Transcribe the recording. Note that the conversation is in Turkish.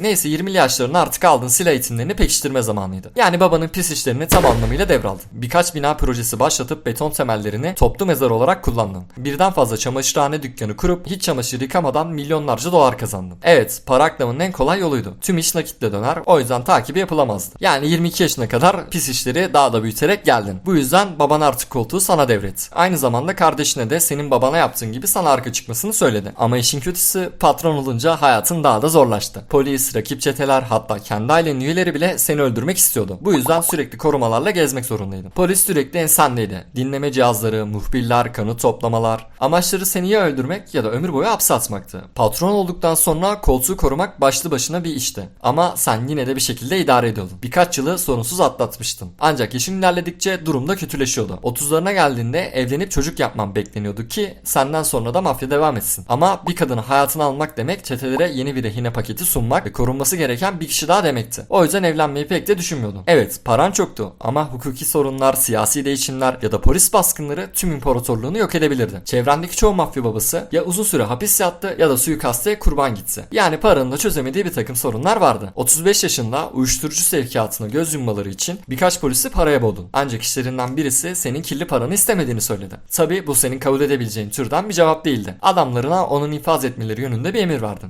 Neyse 20'li yaşlarına artık aldığın silah eğitimlerini pekiştirme zamanıydı. Yani babanın pis işlerini tam anlamıyla devraldın. Birkaç bina projesi başlatıp beton temellerini toplu mezar olarak kullandın. Birden fazla çamaşırhane dükkanı kurup hiç çamaşır yıkamadan milyonlarca dolar kazandın. Evet para aklamanın en kolay yoluydu. Tüm iş nakitle döner o yüzden takibi yapılamazdı. Yani 22 yaşına kadar pis işleri daha da büyüterek geldin. Bu yüzden baban artık koltuğu sana devretti. Aynı zamanda kardeşine de senin babana yaptığın gibi sana arka çıkmasını söyledi. Ama işin kötüsü patron olunca hayatın daha da zorlaştı. Polis, rakip çeteler hatta kendi ailenin üyeleri bile seni öldürmek istiyordu. Bu yüzden sürekli korumalarla gezmek zorundaydın. Polis sürekli ensendeydi. Dinleme cihazları, muhbirler, kanıt toplamalar. Amaçları seni ya öldürmek ya da ömür boyu hapse atmaktı. Patron olduktan sonra koltuğu korumak başlı başına bir işti. Ama sen yine de bir şekilde idare ediyordun. Birkaç yılı sorunsuz atlatmıştın. Ancak yaşın ilerledikçe durum da kötüleşiyordu. 30'larına geldiğinde evlenip çocuk yapman bekleniyordu ki senden sonra da mafya devam etsin. Ama bir kadını hayatına almak demek çetelere yeni bir rehine paketi sunmak ve korunması gereken bir kişi daha demekti. O yüzden evlenmeyi pek de düşünmüyordun. Evet paran çoktu ama hukuki sorunlar, siyasi değişimler ya da polis baskınları tüm imparatorluğunu yok edebilirdi. Çevrendeki çoğu mafya babası ya uzun süre hapis yattı ya da suikaste kurban gitti. Yani paranın da çözemediği bir takım sorunlar vardı. 35 yaşında uyuşturucu sevkiyatına göz yummaları için birkaç polisi paraya boğdun. Ancak işlerinden birisi senin kirli paranı istemediğini söyledi. Tabi bu senin kabul edebileceğin türden bir cevap değildi. Adamlarına onun infaz etmeleri yönünde bir emir verdin.